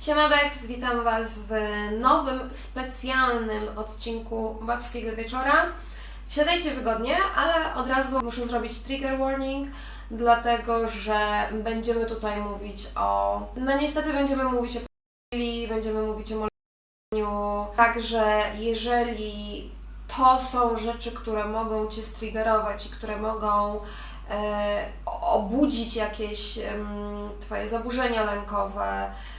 Siema Bex, witam Was w nowym, specjalnym odcinku Babskiego Wieczora. Siadajcie wygodnie, ale od razu muszę zrobić trigger warning, dlatego że będziemy tutaj mówić o... No niestety będziemy mówić o będziemy mówić o moleniu, także jeżeli to są rzeczy, które mogą Cię striggerować i które mogą e, obudzić jakieś em, Twoje zaburzenia lękowe, e,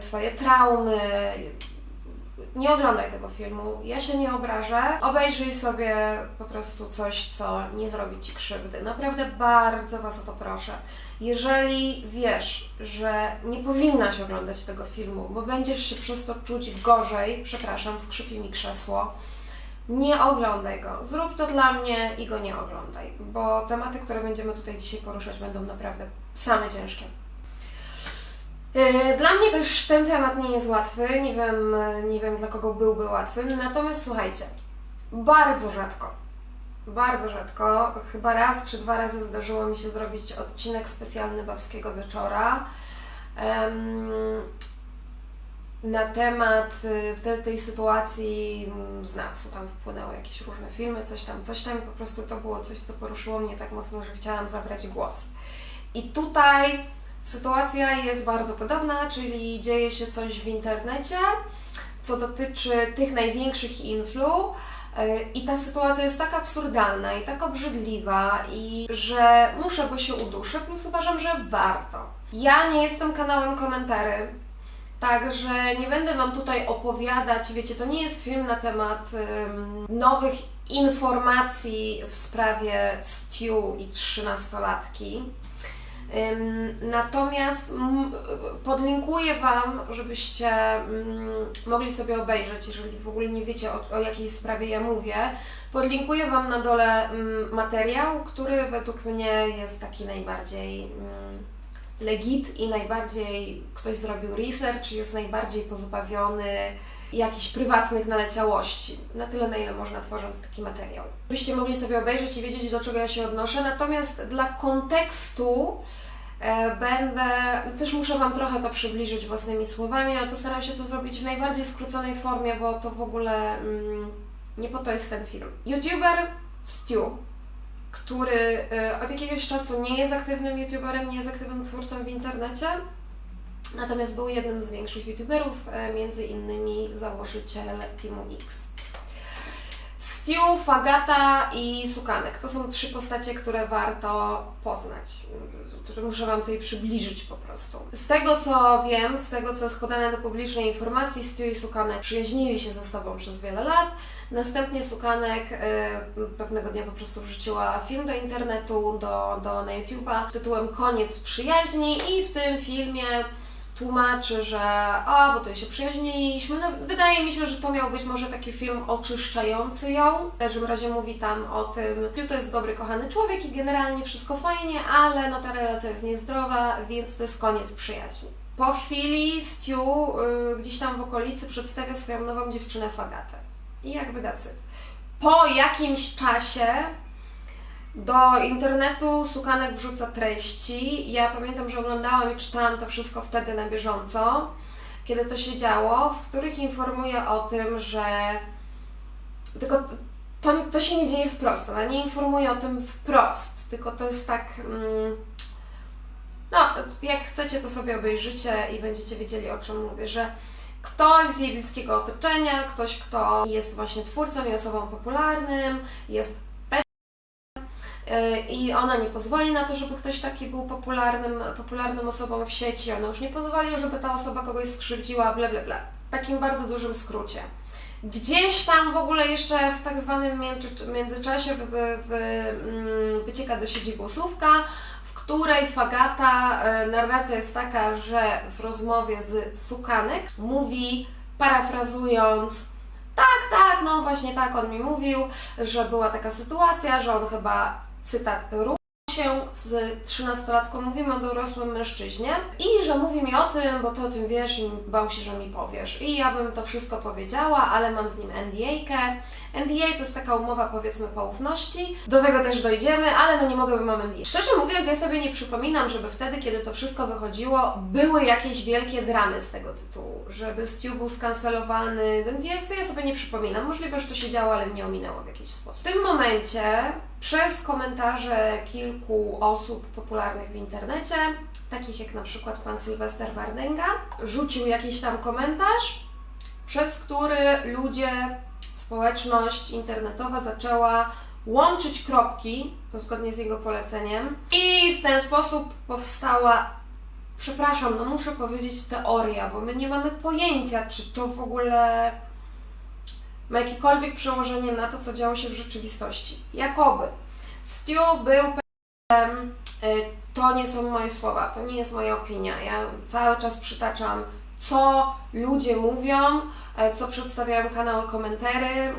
Twoje traumy. Nie oglądaj tego filmu, ja się nie obrażę. Obejrzyj sobie po prostu coś, co nie zrobi Ci krzywdy. Naprawdę bardzo Was o to proszę. Jeżeli wiesz, że nie powinnaś oglądać tego filmu, bo będziesz się przez to czuć gorzej, przepraszam, skrzypi mi krzesło, nie oglądaj go. Zrób to dla mnie i go nie oglądaj, bo tematy, które będziemy tutaj dzisiaj poruszać, będą naprawdę same ciężkie. Yy, Dla mnie też ten temat nie jest łatwy. Nie wiem, nie wiem dla kogo byłby łatwy. Natomiast słuchajcie, bardzo rzadko, bardzo rzadko, chyba raz czy dwa razy zdarzyło mi się zrobić odcinek specjalny Babskiego Wieczora. Na temat y, wtedy tej sytuacji mm, z nas, tam wpłynęły jakieś różne filmy, coś tam, coś tam po prostu to było coś, co poruszyło mnie tak mocno, że chciałam zabrać głos. I tutaj sytuacja jest bardzo podobna, czyli dzieje się coś w internecie, co dotyczy tych największych influ. y, I ta sytuacja jest tak absurdalna i tak obrzydliwa, i że muszę, bo się uduszę, plus uważam, że warto. Ja nie jestem kanałem komentarzy, Także nie będę Wam tutaj opowiadać, wiecie, to nie jest film na temat ym, nowych informacji w sprawie Stu i trzynastolatki. Natomiast podlinkuję Wam, żebyście mm, mogli sobie obejrzeć, jeżeli w ogóle nie wiecie o, o jakiej sprawie ja mówię. Podlinkuję Wam na dole mm, materiał, który według mnie jest taki najbardziej mm, legit i najbardziej ktoś zrobił research, jest najbardziej pozbawiony jakichś prywatnych naleciałości. Na tyle, na ile można tworząc taki materiał. Byście mogli sobie obejrzeć i wiedzieć, do czego ja się odnoszę. Natomiast dla kontekstu e, będę, też muszę Wam trochę to przybliżyć własnymi słowami, ale postaram się to zrobić w najbardziej skróconej formie, bo to w ogóle mm, nie po to jest ten film. YouTuber Stu który y, od jakiegoś czasu nie jest aktywnym youtuberem, nie jest aktywnym twórcą w internecie, natomiast był jednym z większych youtuberów, e, między innymi założyciel Teamu X. Stu, Fagata i Sukanek to są trzy postacie, które warto poznać, które muszę Wam tutaj przybliżyć po prostu. Z tego co wiem, z tego co jest podane do publicznej informacji, Stu i Sukanek przyjaźnili się ze sobą przez wiele lat. Następnie Sukanek e, pewnego dnia po prostu wrzuciła film do internetu, do, do, na YouTube'a tytułem Koniec przyjaźni i w tym filmie tłumaczy, że a, bo to się przyjaźniliśmy. No, wydaje mi się, że to miał być może taki film oczyszczający ją. W każdym razie mówi tam o tym, że to jest dobry, kochany człowiek i generalnie wszystko fajnie, ale no ta relacja jest niezdrowa, więc to jest koniec przyjaźni. Po chwili Stu y, gdzieś tam w okolicy przedstawia swoją nową dziewczynę Fagatę. I jakby dacyt. Po jakimś czasie do internetu Sukanek wrzuca treści. Ja pamiętam, że oglądałam i czytałam to wszystko wtedy na bieżąco, kiedy to się działo, w których informuje o tym, że tylko to, to się nie dzieje wprost. Ona nie informuje o tym wprost, tylko to jest tak. Mm, no, jak chcecie, to sobie obejrzycie i będziecie wiedzieli, o czym mówię, że ktoś z jej bliskiego otoczenia, ktoś, kto jest właśnie twórcą i osobą popularnym, jest i ona nie pozwoli na to, żeby ktoś taki był popularnym, popularną osobą w sieci, ona już nie pozwoli, żeby ta osoba kogoś skrzywdziła, ble, ble, ble. W takim bardzo dużym skrócie. Gdzieś tam w ogóle jeszcze w tak zwanym między, międzyczasie wy, wy, wy, mm, wycieka do sieci głosówka, w której Fagata, e, narracja jest taka, że w rozmowie z Sukanek mówi, parafrazując, tak, tak, no właśnie tak on mi mówił, że była taka sytuacja, że on chyba, cytat, ruchał się z 13-latką, mówimy o dorosłym mężczyźnie i że mówi mi o tym, bo ty o tym wiesz i bał się, że mi powiesz. I ja bym to wszystko powiedziała, ale mam z nim NDA-kę. NDA to jest taka umowa powiedzmy poufności, do tego też dojdziemy, ale no nie mogę, bo mam NDA. Szczerze mówiąc, ja sobie nie przypominam, żeby wtedy, kiedy to wszystko wychodziło, były jakieś wielkie dramy z tego tytułu, żeby Stu był skancelowany, no ja sobie nie przypominam, możliwe, że to się działo, ale mnie ominęło w jakiś sposób. W tym momencie przez komentarze kilku osób popularnych w internecie, takich jak na przykład pan Sylwester Wardenga, rzucił jakiś tam komentarz, przez który ludzie, społeczność internetowa zaczęła łączyć kropki, zgodnie z jego poleceniem, i w ten sposób powstała, przepraszam, no muszę powiedzieć teoria, bo my nie mamy pojęcia, czy to w ogóle ma jakiekolwiek przełożenie na to, co działo się w rzeczywistości. Jakoby Stu był pedofilem, y, to nie są moje słowa, to nie jest moja opinia. Ja cały czas przytaczam, co ludzie mówią, e, co przedstawiają kanały komentary, mm,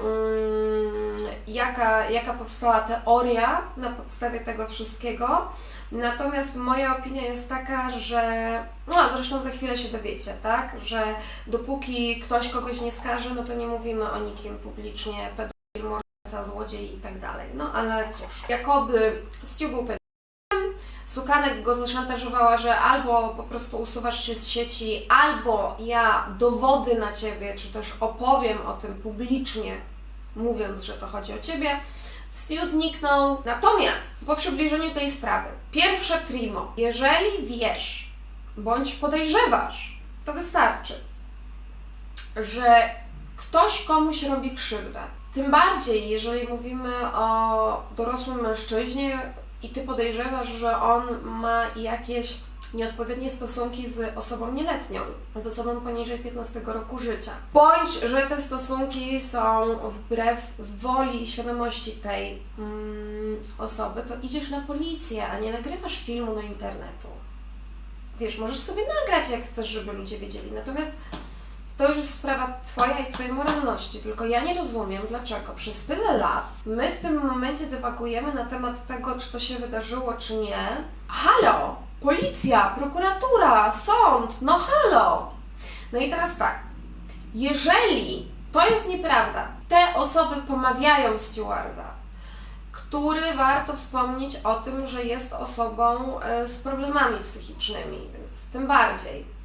jaka, jaka powstała teoria na podstawie tego wszystkiego. Natomiast moja opinia jest taka, że, no zresztą za chwilę się dowiecie, tak, że dopóki ktoś kogoś nie skaże, no to nie mówimy o nikim publicznie, pedofil, morderca, złodziej i tak dalej. No ale cóż, jakoby Stu był pedofilem, Sukanek go zaszantażowała, że albo po prostu usuwasz się z sieci, albo ja dowody na ciebie, czy też opowiem o tym publicznie, mówiąc, że to chodzi o ciebie. Stu zniknął. Natomiast po przybliżeniu tej sprawy, pierwsze primo, jeżeli wiesz bądź podejrzewasz, to wystarczy, że ktoś komuś robi krzywdę. Tym bardziej, jeżeli mówimy o dorosłym mężczyźnie i ty podejrzewasz, że on ma jakieś nieodpowiednie stosunki z osobą nieletnią, z osobą poniżej 15 roku życia. Bądź, że te stosunki są wbrew woli i świadomości tej mm, osoby, to idziesz na policję, a nie nagrywasz filmu do internetu. Wiesz, możesz sobie nagrać jak chcesz, żeby ludzie wiedzieli. Natomiast to już jest sprawa Twoja i Twojej moralności. Tylko ja nie rozumiem, dlaczego przez tyle lat my w tym momencie dywagujemy na temat tego, czy to się wydarzyło, czy nie. Halo! Policja, prokuratura, sąd, no halo! No i teraz tak. Jeżeli to jest nieprawda, te osoby pomawiają stewarda, który warto wspomnieć o tym, że jest osobą e, z problemami psychicznymi, więc tym bardziej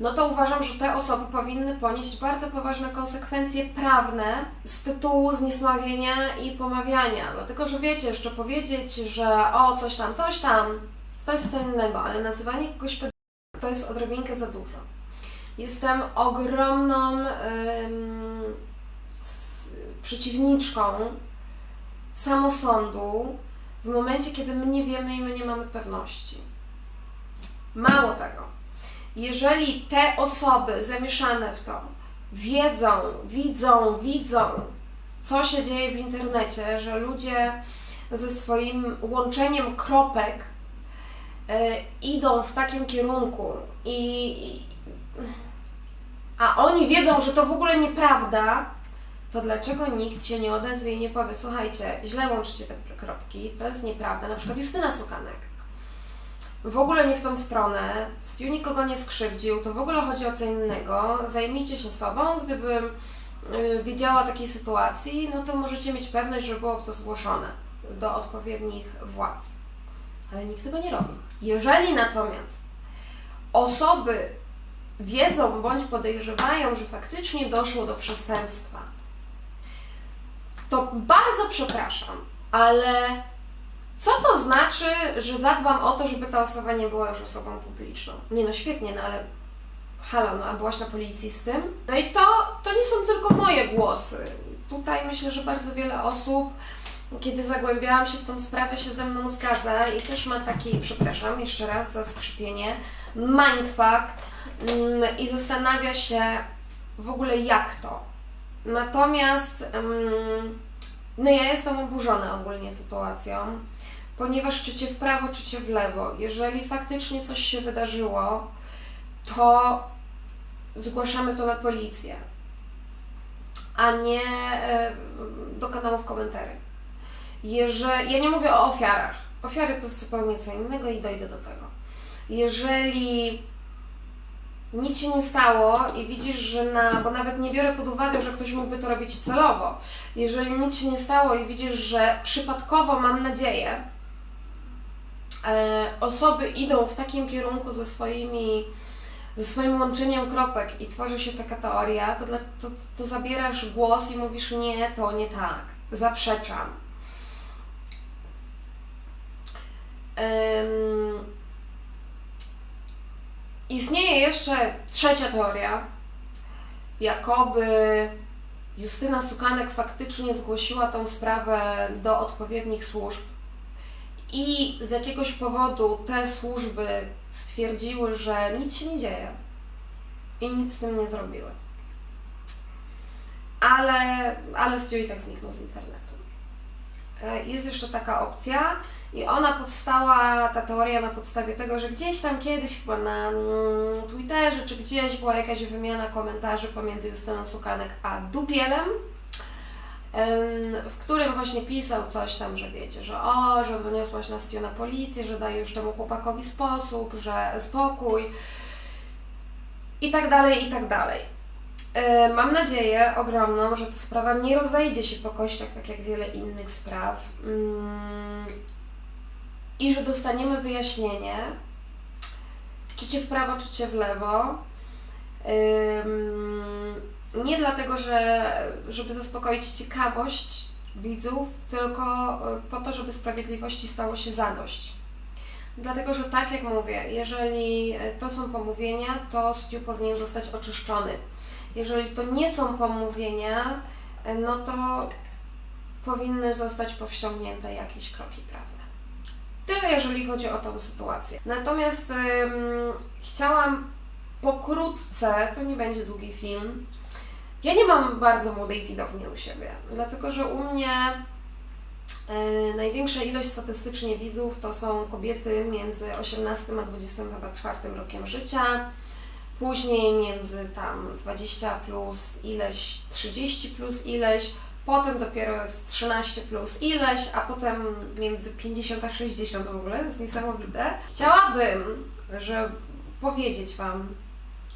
no to uważam, że te osoby powinny ponieść bardzo poważne konsekwencje prawne z tytułu zniesmawienia i pomawiania. Dlatego, że wiecie, jeszcze powiedzieć, że o, coś tam, coś tam, to jest co innego, ale nazywanie kogoś pedofilem to jest odrobinkę za dużo. Jestem ogromną ym, s- przeciwniczką samosądu w momencie, kiedy my nie wiemy i my nie mamy pewności. Mało tego jeżeli te osoby zamieszane w to wiedzą, widzą, widzą, co się dzieje w internecie, że ludzie ze swoim łączeniem kropek idą w takim kierunku i, i a oni wiedzą, że to w ogóle nieprawda, to dlaczego nikt się nie odezwie i nie powie, słuchajcie, źle łączycie te kropki, to jest nieprawda. Na przykład Justyna Sukanek w ogóle nie w tą stronę, Stu nikogo nie skrzywdził, to w ogóle chodzi o co innego. Zajmijcie się sobą. Gdybym y, wiedziała o takiej sytuacji, no to możecie mieć pewność, że było to zgłoszone do odpowiednich władz. Ale nikt tego nie robi. Jeżeli natomiast osoby wiedzą bądź podejrzewają, że faktycznie doszło do przestępstwa, to bardzo przepraszam, ale co to znaczy, że zadbam o to, żeby ta osoba nie była już osobą publiczną? Nie no, świetnie, no ale halo, no a byłaś na policji z tym? No i to, to nie są tylko moje głosy. Tutaj myślę, że bardzo wiele osób, kiedy zagłębiałam się w tą sprawę, się ze mną zgadza i też ma taki, przepraszam, jeszcze raz za skrzypienie, mindfuck mm, i zastanawia się w ogóle jak to. Natomiast mm, no ja jestem oburzona ogólnie sytuacją ponieważ czy cię w prawo, czy cię w lewo. Jeżeli faktycznie coś się wydarzyło, to zgłaszamy to na policję, a nie e, do kanałów komentarzy. Jeżeli, ja nie mówię o ofiarach, Ofiary to jest zupełnie co innego i dojdę do tego. Jeżeli nic się nie stało i widzisz, że na, bo nawet nie biorę pod uwagę, że ktoś mógłby to robić celowo. Jeżeli nic się nie stało i widzisz, że przypadkowo, mam nadzieję, e, osoby idą w takim kierunku ze swoimi, ze swoim łączeniem kropek i tworzy się taka teoria, to, dla, to, to zabierasz głos i mówisz nie, to nie tak, zaprzeczam. Em, Istnieje jeszcze trzecia teoria, jakoby Justyna Sukanek faktycznie zgłosiła tą sprawę do odpowiednich służb i z jakiegoś powodu te służby stwierdziły, że nic się nie dzieje i nic z tym nie zrobiły. Ale, ale Stu tak zniknął z internetu. E, Jest jeszcze taka opcja i ona powstała, ta teoria, na podstawie tego, że gdzieś tam kiedyś chyba na mm, Twitterze czy gdzieś była jakaś wymiana komentarzy pomiędzy Justyną Sukanek a Dupielem, em, w którym właśnie pisał coś tam, że wiecie, że o, że doniosłaś na Stu na policję, że daje już temu chłopakowi sposób, że spokój i tak dalej, i tak dalej. Mam nadzieję ogromną, że ta sprawa nie rozejdzie się po kościach, tak jak wiele innych spraw. I że dostaniemy wyjaśnienie, czy cię w prawo, czy cię w lewo. Ym, Nie dlatego, że, żeby zaspokoić ciekawość widzów, tylko y, po to, żeby sprawiedliwości stało się zadość. Dlatego, że tak jak mówię, jeżeli y, to są pomówienia, to Stu powinien zostać oczyszczony. Jeżeli to nie są pomówienia, e, no to powinny zostać powściągnięte jakieś kroki prawne. Tyle jeżeli chodzi o tą sytuację. Natomiast ym, chciałam pokrótce, to nie będzie długi film. Ja nie mam bardzo młodej widowni u siebie, dlatego że u mnie e, największa ilość statystycznie widzów to są kobiety między 18 a 24 rokiem życia. Później między tam 20 plus ileś, 30 plus ileś, potem dopiero jest 13 plus ileś, a potem między 50 a 60 w ogóle, jest niesamowite. Chciałabym, że powiedzieć Wam,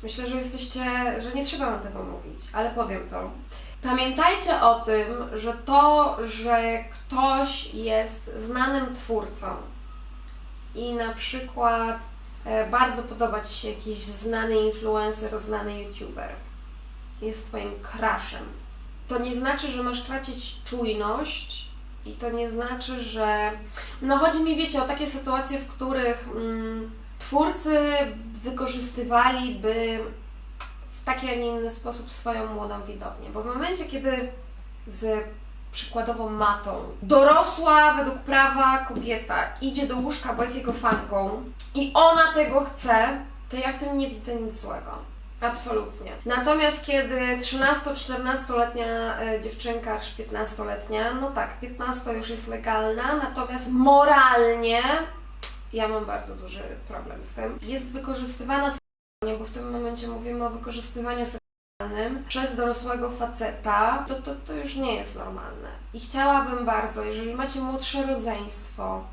myślę, że jesteście, że nie trzeba Wam tego mówić, ale powiem to. Pamiętajcie o tym, że to, że ktoś jest znanym twórcą i na przykład e, bardzo podoba Ci się jakiś znany influencer, znany youtuber, jest Twoim crushem, to nie znaczy, że masz tracić czujność i to nie znaczy, że... No chodzi mi, wiecie, o takie sytuacje, w których mm, twórcy wykorzystywaliby w taki, a nie inny sposób swoją młodą widownię. Bo w momencie, kiedy z przykładową matą dorosła według prawa kobieta idzie do łóżka, bo jest jego fanką i ona tego chce, to ja w tym nie widzę nic złego. Absolutnie. Natomiast kiedy 13-14-letnia e, dziewczynka, czy 15-letnia, no tak, 15 już jest legalna, natomiast moralnie ja mam bardzo duży problem z tym. Jest wykorzystywana seksualnie, bo w tym momencie mówimy o wykorzystywaniu seksualnym przez dorosłego faceta, to, to, to już nie jest normalne. I chciałabym bardzo, jeżeli macie młodsze rodzeństwo,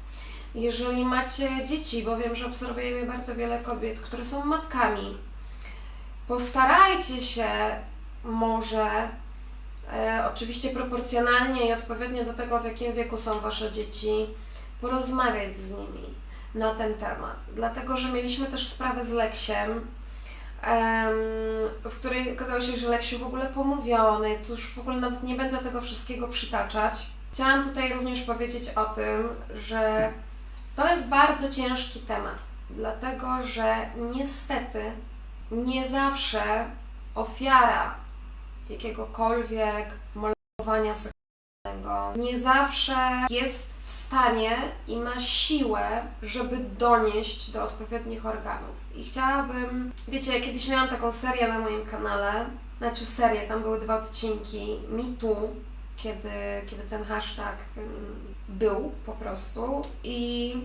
jeżeli macie dzieci, bo wiem, że obserwuje mnie bardzo wiele kobiet, które są matkami, postarajcie się może e, oczywiście proporcjonalnie i odpowiednio do tego, w jakim wieku są Wasze dzieci, porozmawiać z nimi na ten temat. Dlatego, że mieliśmy też sprawę z Leksiem, em, w której okazało się, że Leksiu w ogóle pomówiony, to już w ogóle nawet nie będę tego wszystkiego przytaczać. Chciałam tutaj również powiedzieć o tym, że to jest bardzo ciężki temat, dlatego że niestety nie zawsze ofiara jakiegokolwiek molowania seksualnego nie zawsze jest w stanie i ma siłę, żeby donieść do odpowiednich organów. I chciałabym, wiecie, ja kiedyś miałam taką serię na moim kanale, znaczy serię, tam były dwa odcinki, Too, kiedy, kiedy ten hashtag ym, był po prostu i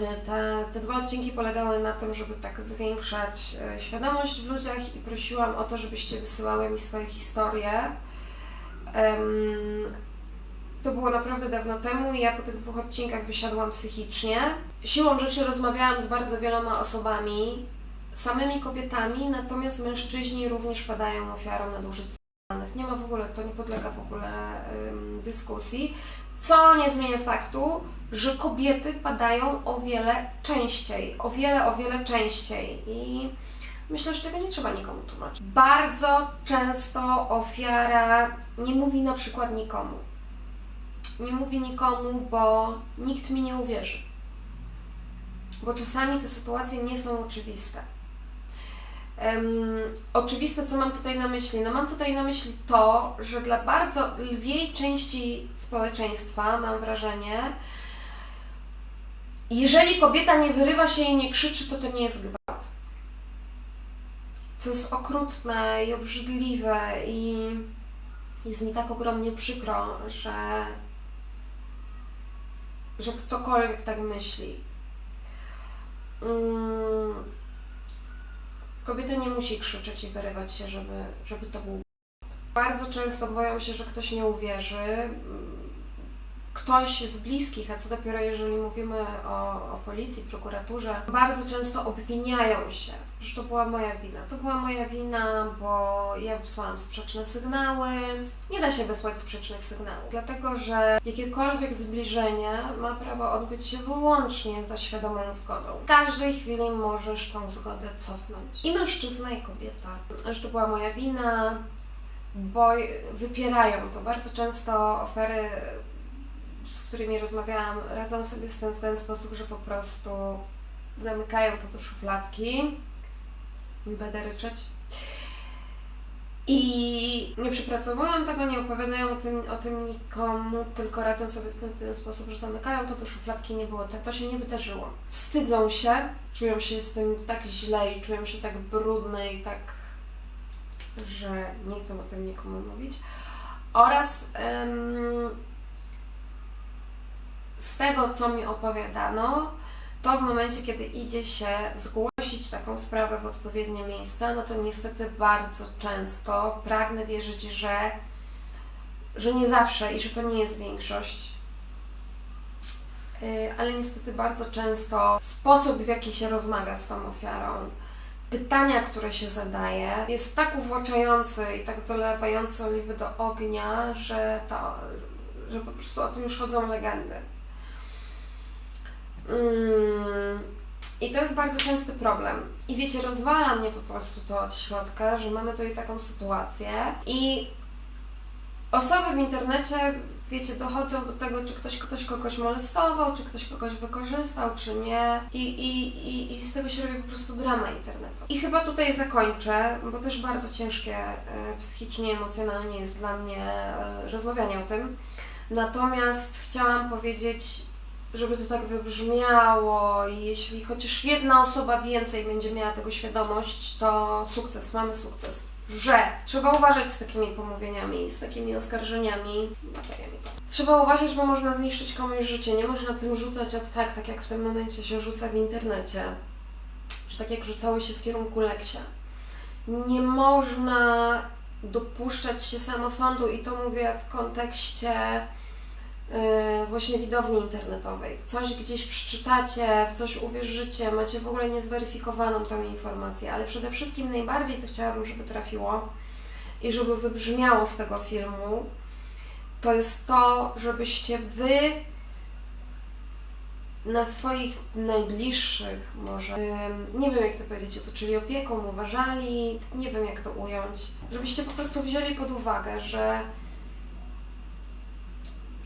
te, te dwa odcinki polegały na tym, żeby tak zwiększać e, świadomość w ludziach i prosiłam o to, żebyście wysyłały mi swoje historie. To było naprawdę dawno temu i ja po tych dwóch odcinkach wysiadłam psychicznie. Siłą rzeczy rozmawiałam z bardzo wieloma osobami, samymi kobietami, natomiast mężczyźni również padają ofiarą nadużyć seksualnych. Nie ma w ogóle, to nie podlega w ogóle dyskusji, co nie zmienia faktu, że kobiety padają o wiele częściej, o wiele, o wiele częściej i myślę, że tego nie trzeba nikomu tłumaczyć. Bardzo często ofiara nie mówi na przykład nikomu. Nie mówi nikomu, bo nikt mi nie uwierzy. Bo czasami te sytuacje nie są oczywiste. Em, oczywiste, co mam tutaj na myśli? No mam tutaj na myśli to, że dla bardzo lwiej części społeczeństwa, mam wrażenie, jeżeli kobieta nie wyrywa się i nie krzyczy, to to nie jest gwałt. Co jest okrutne i obrzydliwe i jest mi tak ogromnie przykro, że, że ktokolwiek tak myśli. Mm, Kobieta nie musi krzyczeć i wyrywać się, żeby, żeby to był. Bardzo często boją się, że ktoś nie uwierzy. Ktoś z bliskich, a co dopiero jeżeli mówimy o, o policji, prokuraturze, bardzo często obwiniają się, że to była moja wina. To była moja wina, bo ja wysłałam sprzeczne sygnały. Nie da się wysłać sprzecznych sygnałów, dlatego że jakiekolwiek zbliżenie ma prawo odbyć się wyłącznie za świadomą zgodą. W każdej chwili możesz tą zgodę cofnąć. I mężczyzna, i kobieta. Że to była moja wina, bo wypierają to. Bardzo często ofery, z którymi rozmawiałam, radzą sobie z tym w ten sposób, że po prostu zamykają to do szufladki. Będę ryczeć. I nie przepracowują tego, nie opowiadają o tym, o tym nikomu, tylko radzą sobie z tym w ten sposób, że zamykają to do szufladki, nie było tak, to się nie wydarzyło. Wstydzą się, czują się z tym tak źle i czują się tak brudne i tak, że nie chcą o tym nikomu mówić. Oraz em, z tego, co mi opowiadano, to w momencie, kiedy idzie się zgłosić taką sprawę w odpowiednie miejsca, no to niestety bardzo często pragnę wierzyć, że, że nie zawsze i że to nie jest większość. Yy, Ale niestety bardzo często sposób, w jaki się rozmawia z tą ofiarą, pytania, które się zadaje, jest tak uwłaczający i tak dolewający oliwy do ognia, że, to, że po prostu o tym już chodzą legendy. Mm, I to jest bardzo częsty problem. I wiecie, rozwala mnie po prostu to od środka, że mamy tutaj taką sytuację i osoby w internecie, wiecie, dochodzą do tego, czy ktoś, ktoś kogoś molestował, czy ktoś kogoś wykorzystał, czy nie. I, i, i, I z tego się robi po prostu drama internetu. I chyba tutaj zakończę, bo też bardzo ciężkie e, psychicznie, emocjonalnie jest dla mnie e, rozmawianie o tym. Natomiast chciałam powiedzieć, żeby to tak wybrzmiało i jeśli chociaż jedna osoba więcej będzie miała tego świadomość, to sukces, mamy sukces. Że trzeba uważać z takimi pomówieniami, z takimi oskarżeniami. Trzeba uważać, bo można zniszczyć komuś życie. Nie można tym rzucać od tak, tak jak w tym momencie się rzuca w internecie, czy tak jak rzucało się w kierunku Leksia. Nie można dopuszczać się samosądu i to mówię w kontekście właśnie widowni internetowej. Coś gdzieś przeczytacie, w coś uwierzycie, macie w ogóle niezweryfikowaną tą informację, ale przede wszystkim najbardziej, co chciałabym, żeby trafiło i żeby wybrzmiało z tego filmu, to jest to, żebyście Wy na swoich najbliższych może, nie wiem jak to powiedzieć, otoczyli opieką, uważali, nie wiem jak to ująć, żebyście po prostu wzięli pod uwagę, że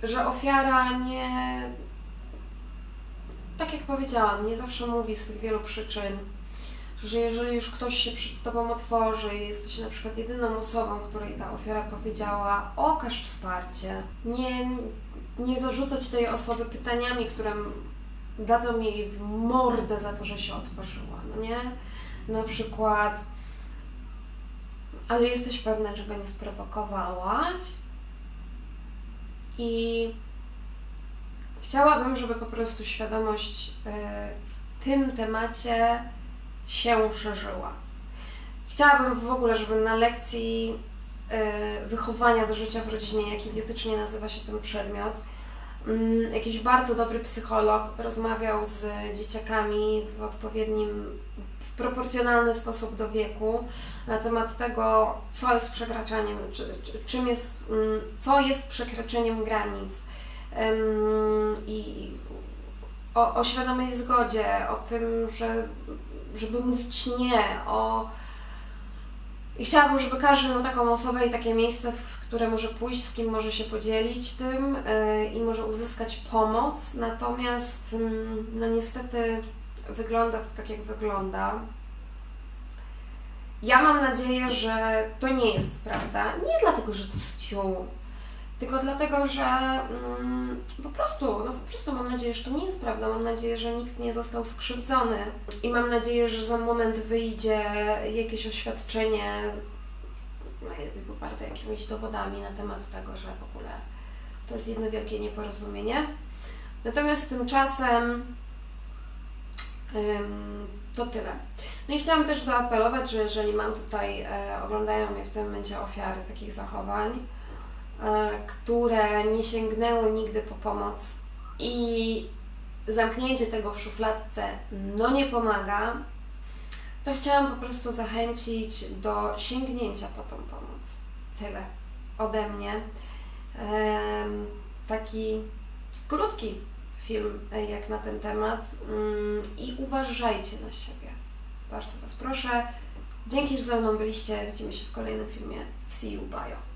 że ofiara nie, tak jak powiedziałam, nie zawsze mówi z tych wielu przyczyn, że jeżeli już ktoś się przed Tobą otworzy i jesteś na przykład jedyną osobą, której ta ofiara powiedziała, okaż wsparcie, nie, nie zarzucać tej osoby pytaniami, które dadzą jej w mordę za to, że się otworzyła, no nie? Na przykład, ale jesteś pewna, że go nie sprowokowałaś? I chciałabym, żeby po prostu świadomość y, w tym temacie się szerzyła. Chciałabym w ogóle, żeby na lekcji e, wychowania do życia w rodzinie, jak idiotycznie nazywa się ten przedmiot. Mm, Jakiś bardzo dobry psycholog rozmawiał z dzieciakami w odpowiednim, w proporcjonalny sposób do wieku na temat tego, co jest przekraczaniem, czy, czy, czym jest, mm, co jest przekroczeniem granic. I o, o świadomej zgodzie, o tym, że żeby mówić nie, o i chciałabym, żeby każdy miał taką osobę i takie miejsce, w które może pójść, z kim może się podzielić tym yy, i może uzyskać pomoc. Natomiast mm, no niestety wygląda to tak, jak wygląda. Ja mam nadzieję, że to nie jest prawda. Nie dlatego, że to Stu, tylko dlatego, że mm, po prostu, no po prostu mam nadzieję, że to nie jest prawda. Mam nadzieję, że nikt nie został skrzywdzony i mam nadzieję, że za moment wyjdzie jakieś oświadczenie, najlepiej poparte jakimiś dowodami na temat tego, że w ogóle to jest jedno wielkie nieporozumienie. Natomiast tymczasem ym, to tyle. No i chciałam też zaapelować, że jeżeli mam tutaj, e, oglądają mnie w tym momencie ofiary takich zachowań, które nie sięgnęły nigdy po pomoc i zamknięcie tego w szufladce no nie pomaga, to chciałam po prostu zachęcić do sięgnięcia po tą pomoc. Tyle ode mnie. Taki krótki film e, jak na ten temat Mm, i uważajcie na siebie. Bardzo Was proszę. Dzięki, że ze mną byliście. Widzimy się w kolejnym filmie. See you, bye.